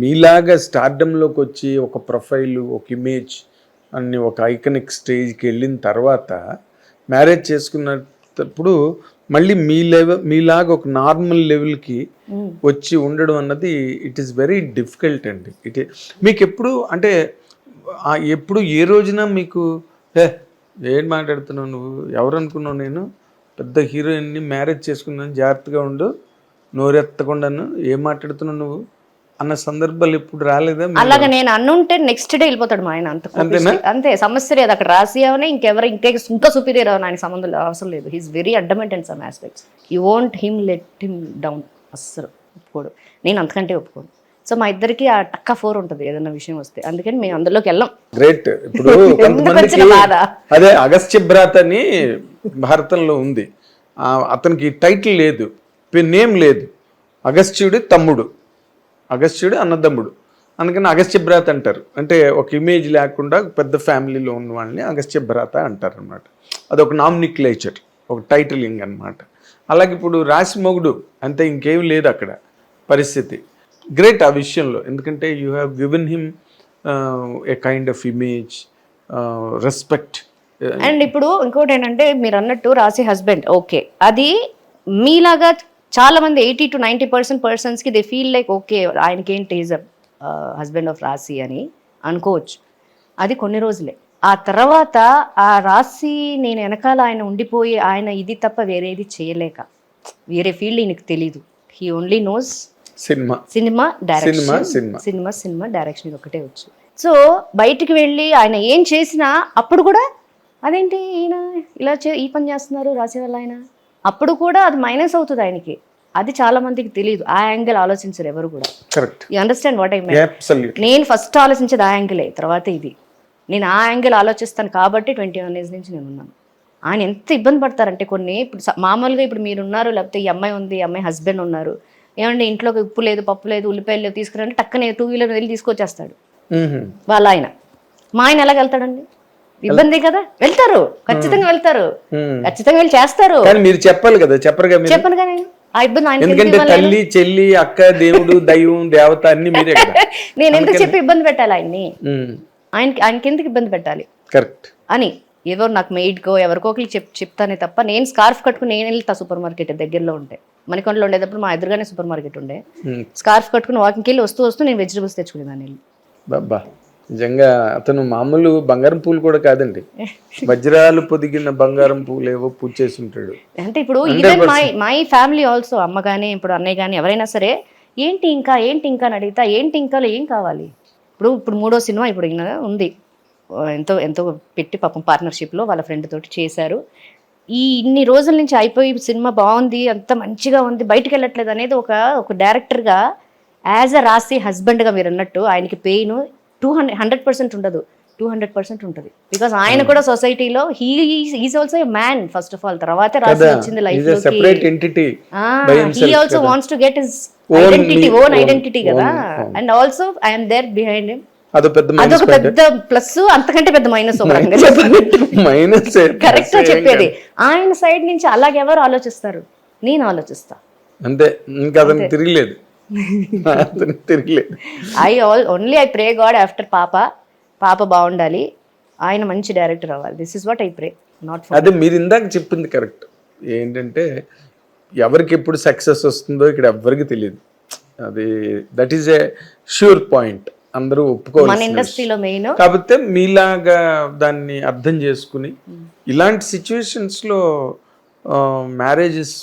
మీలాగా స్టార్డంలోకి వచ్చి ఒక ప్రొఫైల్ ఒక ఇమేజ్ అన్ని ఒక ఐకనిక్ స్టేజ్కి వెళ్ళిన తర్వాత మ్యారేజ్ చేసుకున్నప్పుడు మళ్ళీ మీ లెవెల్ మీలాగా ఒక నార్మల్ లెవెల్కి వచ్చి ఉండడం అన్నది ఇట్ ఈస్ వెరీ డిఫికల్ట్ అండి. ఇట్ మీకు ఎప్పుడు అంటే ఎప్పుడు ఏ రోజున మీకు ఏ ఏం మాట్లాడుతున్నావు నువ్వు? ఎవరు అనుకున్నావు నేను? పెద్ద హీరోయిన్ని మ్యారేజ్ చేసుకున్నాను జాగ్రత్తగా ఉండు నోరెత్తకుండాను ఏం మాట్లాడుతున్నావు నువ్వు? అన్న సందర్భాలు ఎప్పుడు రాలేదా అలాగా నేను అన్నుంటే నెక్స్ట్ డే వెళ్ళిపోతాడు మా ఆయన అంత. అంతే సమస్య లేదు. అక్కడ రాసి అవనే ఇంకెవరు ఇంకే ఇంకా సుపీరియర్ అవని ఆయన సంబంధం అవసరం లేదు. He's very adamant and some aspects you won't him let him down అస్సలు ఒప్పుకోడు. నేను అంతకంటే ఒప్పుకోను. సో మా ఇద్దరికి ఆ టక్క ఫోర్ ఉంటుంది ఏదైనా విషయం వస్తే. అందుకని మేము అందులోకి వెళ్ళాం. గ్రేట్ ఇప్పుడు? అదే అగస్త్య భ్రాత అని భారతంలో ఉంది. అతనికి టైటిల్ లేదు. నేమ్ లేదు. అగస్త్యుడి తమ్ముడు. అగస్త్యుడు అన్నదమ్ముడు. అందుకని అగస్త్య భ్రాత అంటారు. అంటే ఒక ఇమేజ్ లేకుండా పెద్ద ఫ్యామిలీలో ఉన్న వాళ్ళని అగస్త్య భ్రాత అంటారు అనమాట అదొక నామినిక్లేచర్ ఒక టైటిలింగ్ అనమాట అలాగే ఇప్పుడు రాసి మొగుడు అంతే ఇంకేం లేదు అక్కడ పరిస్థితి. గ్రేట్ ఆ విషయంలో. ఎందుకంటే you have given him a kind of image respect and ఇప్పుడు ఇంకోటి ఏంటంటే మీరు అన్నట్టు రాసి హస్బెండ్ ఓకే అది మీలాగా చాలా మంది ఎయిటీ టు నైంటీ పర్సెంట్ పర్సన్స్కి దే ఫీల్ లైక్ ఓకే ఆయనకి ఏంటి ఈజ్ హస్బెండ్ ఆఫ్ రాసి అని అనుకోవచ్చు. అది కొన్ని రోజులే. ఆ తర్వాత ఆ రాసి నేను వెనకాల ఆయన ఉండిపోయి ఆయన ఇది తప్ప వేరేది చేయలేక వేరే ఫీల్డ్ ఈయనకి తెలీదు. He only knows cinema. Cinema direction cinema, cinema. Direction ఒకటే వచ్చు. సో బయటికి వెళ్ళి ఆయన ఏం చేసినా అప్పుడు కూడా అదేంటి ఈయన ఇలా చే ఈ పని చేస్తున్నారు రాసే వల్ల ఆయన? అప్పుడు కూడా అది మైనస్ అవుతుంది ఆయనకి. అది చాలా మందికి తెలియదు. ఆ యాంగిల్ ఆలోచించరు ఎవరు కూడా. Correct you understand what I mean నేను ఫస్ట్ ఆలోచించేది ఆ యాంగిలే తర్వాత ఇది. నేను ఆ యాంగిల్ ఆలోచిస్తాను కాబట్టి ట్వంటీ వన్ ఏజ్ నుంచి నేను ఉన్నాను. ఆయన ఎంత ఇబ్బంది పడతారంటే కొన్ని ఇప్పుడు మామూలుగా ఇప్పుడు మీరు ఉన్నారు లేకపోతే ఈ అమ్మాయి ఉంది ఈ అమ్మాయి హస్బెండ్ ఉన్నారు. ఏమంటే ఇంట్లోకి ఉప్పు లేదు పప్పు లేదు ఉల్లిపాయలు లేవు తీసుకురంటే టక్కనే టూ వీలర్ వెళ్ళి తీసుకొచ్చేస్తాడు. వాళ్ళ ఆయన. మా ఆయన ఎలాగ వెళ్తాడండి ఇబ్బంది కదా? వెళ్తారు. ఖచ్చితంగా వెళ్తారు. ఖచ్చితంగా వెళ్ళి చేస్తారు. కానీ మీరు చెప్పాలి కదా చెప్పరుగా మీరు? చెప్పను కానీ ఆ ఇబ్బంది ఆయన ఎందుకంటే తల్లి చెల్లి అక్క దేవుడు దైవం దేవత అన్ని మీరే కదా. నేను ఎందుకు చెప్పి ఇబ్బంది పెట్టాలి ఆయన్ని? ఆయనకి ఆయనకి ఎందుకు ఇబ్బంది పెట్టాలి? కరెక్ట్. అని ఎవరు నాకు మెయిడ్కో ఎవరికో ఒకరికి చెప్ చెప్తానే తప్ప నేను స్కార్ఫ్ కట్టుకుని నేను వెళ్తా సూపర్ మార్కెట్ దగ్గరలో ఉంటే. మణికొండలో ఉండేటప్పుడు మా ఎదురుగానే సూపర్ మార్కెట్ ఉండే. స్కార్ఫ్ కట్టుకుని వాకింగ్కి వెళ్ళి వస్తూ వస్తూ నేను వెజిటబుల్స్ తెచ్చుకునేదాన్ని వెళ్ళి. బాబా నిజంగా అతను మామూలు బంగారం పూలు కూడా కాదండి. వజ్రాలు పొదిగిన బంగారం పూలు ఏవో పూజ చేసి ఉంటాడు అంటే ఇప్పుడు మై మై ఫ్యామిలీ ఆల్సో అమ్మ కానీ ఇప్పుడు అన్నయ్య కానీ ఎవరైనా సరే ఏంటి ఇంకా ఏంటి ఇంకా అని అడిగితే ఏంటి ఇంకాలో ఏం కావాలి? ఇప్పుడు ఇప్పుడు మూడో సినిమా ఇప్పుడు ఉంది. ఎంతో ఎంతో పెట్టి పాపం పార్ట్నర్షిప్లో వాళ్ళ ఫ్రెండ్ తోటి చేశారు. ఈ ఇన్ని రోజుల నుంచి అయిపోయి సినిమా బాగుంది అంత మంచిగా ఉంది బయటికి వెళ్ళట్లేదు అనేది ఒక ఒక డైరెక్టర్గా యాజ్ అ రాసి హస్బెండ్గా మీరు అన్నట్టు ఆయనకి pain two hundred hundred percent ఉండదు. టూ హండ్రెడ్ పర్సెంట్ ఉంటుంది. బికాస్ ఆయన కూడా సొసైటీలో he is also man first of all తర్వాత రాసి వచ్చింది life he also wants to get his Own identity own identity కదా. And also I'm there behind him అదొక పెద్ద ప్లస్ అంతకంటే పెద్ద మైనస్ మైనస్ కరెక్ట్ చెప్పేది. ఆయన సైడ్ నుంచి అలాగే ఎవరు ఆలోచిస్తారు? నేను ఆలోచిస్తా. అంతే. ఇంకా తిరగలేదు అతనికి తిరగలేదు. I all only I pray God after పాప పాప బాగుండాలి. ఆయన మంచి డైరెక్టర్ అవ్వాలి. This is what I pray not అదే మీరు ఇందాక చెప్పింది కరెక్ట్ ఏంటంటే ఎవరికి ఎప్పుడు సక్సెస్ వస్తుందో ఇక్కడ ఎవ్వరికి తెలియదు. అది that is a sure point అందరూ మన ఒప్పుకోవాలి ఇండస్ట్రీలో మెయిన్ కాకపోతే మీలాగా దాన్ని అర్థం చేసుకుని ఇలాంటి సిచ్యువేషన్స్లో మ్యారేజెస్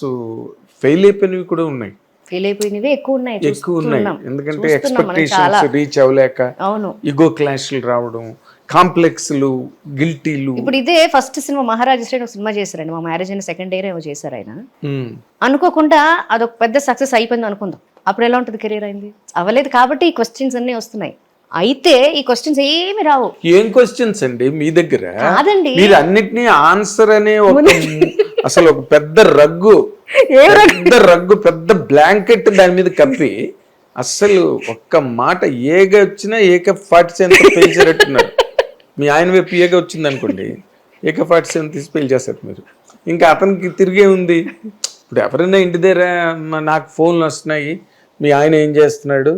ఫెయిల్ అయిపోయినవి కూడా ఉన్నాయి. ఫెయిల్ అయిపోయినవి ఎక్కువ ఉన్నాయి. ఎక్కువ ఉన్నాయి. ఎందుకంటే ఎక్స్పెక్టేషన్స్ రీచ్ అవ్వలేక అవును. ఇగో క్లాష్లు రావడం కాంప్లెక్స్లు గిల్టీలు ఇప్పుడు ఇదే ఫస్ట్ సినిమా మహారాజు శ్రేణి సినిమా చేశారండి. మా మ్యారేజ్ అయిన సెకండ్ ఇయర్ ఏమో చేశారు ఆయన. అనుకోకుండా అదొక పెద్ద సక్సెస్ అయిపోయింది అనుకుందాం. అప్పుడు ఎలా ఉంటుంది కెరీర్ అయింది? అవ్వలేదు కాబట్టి ఈ క్వశ్చన్స్ అన్నీ వస్తున్నాయి. అయితే ఈ క్వశ్చన్స్ ఏమి రావు. ఏం క్వశ్చన్స్ అండి మీ దగ్గర? కాదండి. మీరు అన్నిటినీ ఆన్సర్ అనే ఒక అసలు ఒక పెద్ద రగ్గు పెద్ద రగ్గు? పెద్ద బ్లాంకెట్ దాని మీద కప్పి అస్సలు ఒక్క మాట ఏగ వచ్చినా ఏక ఫార్టీ సెవెన్ పేల్చేటట్టున్నారు మీ ఆయన వైపు ఏగ వచ్చింది అనుకోండి ఏక ఫార్టీ సెవెన్ తీసి పేల్చేస్తారు మీరు. ఇంకా అతనికి తిరిగే ఉంది. ఇప్పుడు ఎవరైనా ఇంటి దగ్గర "మా- నాకు ఫోన్లు వస్తున్నాయి మీ ఆయన ఏం చేస్తున్నాడు?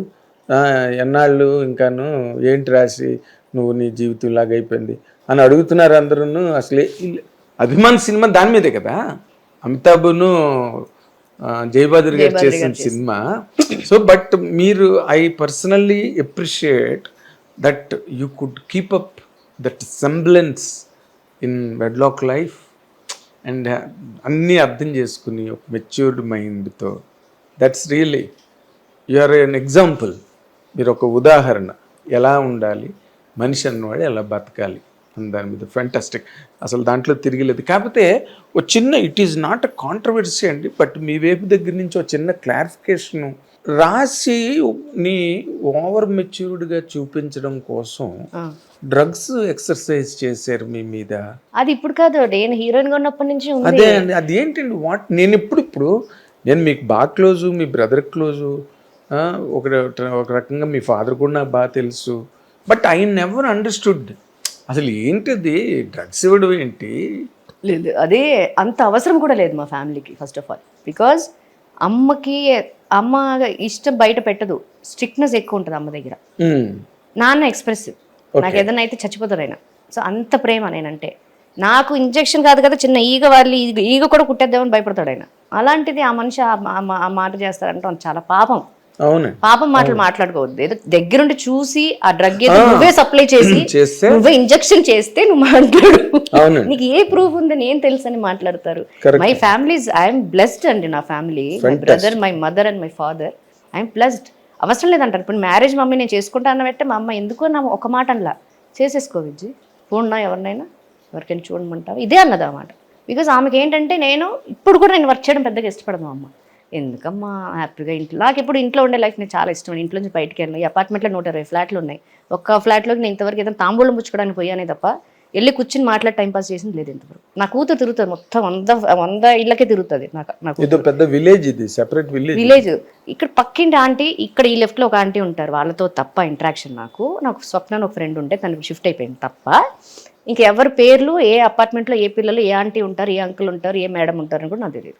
"ఆ, ఎన్నాళ్ళు ఇంకాను ఏంటి రాసి నువ్వు నీ జీవితం ఇలాగ అయిపోయింది అని అడుగుతున్నారు అందరూ అసలు అభిమాన్ సినిమా దాని మీదే కదా? అమితాబ్ను జయబాదురి గారు చేసిన సినిమా. సో బట్ మీరు I personally appreciate that you could keep up that semblance in wedlock life and అన్నీ అర్థం చేసుకుని ఒక మెచ్యూర్డ్ మైండ్తో. That's really you are an example మీరు ఒక ఉదాహరణ. ఎలా ఉండాలి? మనిషి అన్నవాడు ఎలా బతకాలి? దాని మీద ఫెంటాస్టిక్ అసలు దాంట్లో తిరిగిలేదు. కాకపోతే ఒక చిన్న it is not a controversy అండి బట్ మీ వైపు దగ్గర నుంచి ఒక చిన్న క్లారిఫికేషన్ రాసి నీ ఓవర్ మెచ్యూర్డ్గా చూపించడం కోసం. డ్రగ్స్ ఎక్సర్సైజ్ చేశారు మీ మీద. అది ఇప్పుడు కాదు నేను హీరోయిన్గా ఉన్నప్పటి నుంచి అదే అండి అది ఏంటండి వాట్ నేను ఇప్పుడు ఇప్పుడు నేను మీకు బాగా క్లోజు మీ బ్రదర్ క్లోజు ఒక ఒక రకంగా మీ ఫాదర్ కూడా నాకు బాగా తెలుసు. బట్ ఐ నెవర్ అండర్స్టూడ్ అసలు ఏంటిది? డ్రగ్స్ ఇవ్వడం ఏంటి? లేదు అదే అంత అవసరం కూడా లేదు మా ఫ్యామిలీకి ఫస్ట్ ఆఫ్ ఆల్. బికాజ్ అమ్మకి అమ్మ ఇష్టం బయట పెట్టదు. స్ట్రిక్ట్నెస్ ఎక్కువ ఉంటుంది అమ్మ దగ్గర. నాన్న ఎక్స్ప్రెసివ్ నాకు ఏదైనా అయితే చచ్చిపోతాడు ఆయన. సో అంత ప్రేమ నేనంటే. నాకు ఇంజెక్షన్ కాదు కదా చిన్న ఈగ వాళ్ళు ఈగ ఈగ కూడా కుట్టేద్దామని భయపడతాడు ఆయన. అలాంటిది ఆ మనిషి ఆ మాట చేస్తారంటే చాలా పాపం. అవును. పాపం మాటలు మాట్లాడుకోవద్దు. ఏదో దగ్గరుండి చూసి ఆ డ్రగ్ ఏదో నువ్వే సప్లై చేసి నువ్వే ఇంజెక్షన్ చేస్తే నువ్వు మాట్లాడు. నీకు ఏ ప్రూఫ్ ఉందని ఏం తెలుసు అని మాట్లాడతారు. మై ఫ్యామిలీస్ ఐఎమ్ బ్లెస్డ్ అండి నా family my brother my mother and my father I'm blessed అవసరం లేదంటారు. ఇప్పుడు మ్యారేజ్ మమ్మీ నేను చేసుకుంటా పెట్టే మా అమ్మ ఎందుకో నా ఒక మాట అనలా. చేసేసుకో విజ్జి. చూడనా ఎవరినైనా? ఎవరికైనా చూడమంటావు? ఇదే అన్నది అన్నమాట బికాజ్ ఆమెకి ఏంటంటే నేను ఇప్పుడు కూడా నేను వర్క్ చేయడం పెద్దగా ఇష్టపడను మా అమ్మ. ఎందుకమ్మా? హ్యాపీగా ఇంట్లో నాకు ఇప్పుడు ఇంట్లో ఉండే లైఫ్ నేను చాలా ఇష్టం ఇంట్లో నుంచి బయటికి వెళ్ళిన ఈ అపార్ట్మెంట్లో నూట ఇరవై ఫ్లాట్లు ఉన్నాయి. ఒక్క ఫ్లాట్లోకి నేను ఇంతవరకు ఏదైనా తాంబూలం పుచ్చుకోవడానికి పోయానే తప్ప వెళ్ళి కూర్చుని మాట్లాడి టైం పాస్ చేసింది లేదు ఇంతవరకు. నా కూతురు తిరుగుతుంది మొత్తం వంద వంద ఇళ్ళకే తిరుగుతుంది నాకు పెద్ద విలేజ్ ఇది సెపరేట్ విలేజ్ విలేజ్ ఇక్కడ పక్కింటి ఆంటీ ఇక్కడ ఈ లెఫ్ట్లో ఒక ఆంటీ ఉంటారు. వాళ్ళతో తప్ప ఇంట్రాక్షన్ నాకు. నాకు స్వప్న ఒక ఫ్రెండ్ ఉంటే తనకి షిఫ్ట్ అయిపోయింది తప్ప. ఇంక ఎవరి పేర్లు ఏ అపార్ట్మెంట్లో ఏ పిల్లలు ఏ ఆంటీ ఉంటారు ఏ అంకుల్ ఉంటారు ఏ మేడం ఉంటారు అని కూడా నాకు తెలియదు.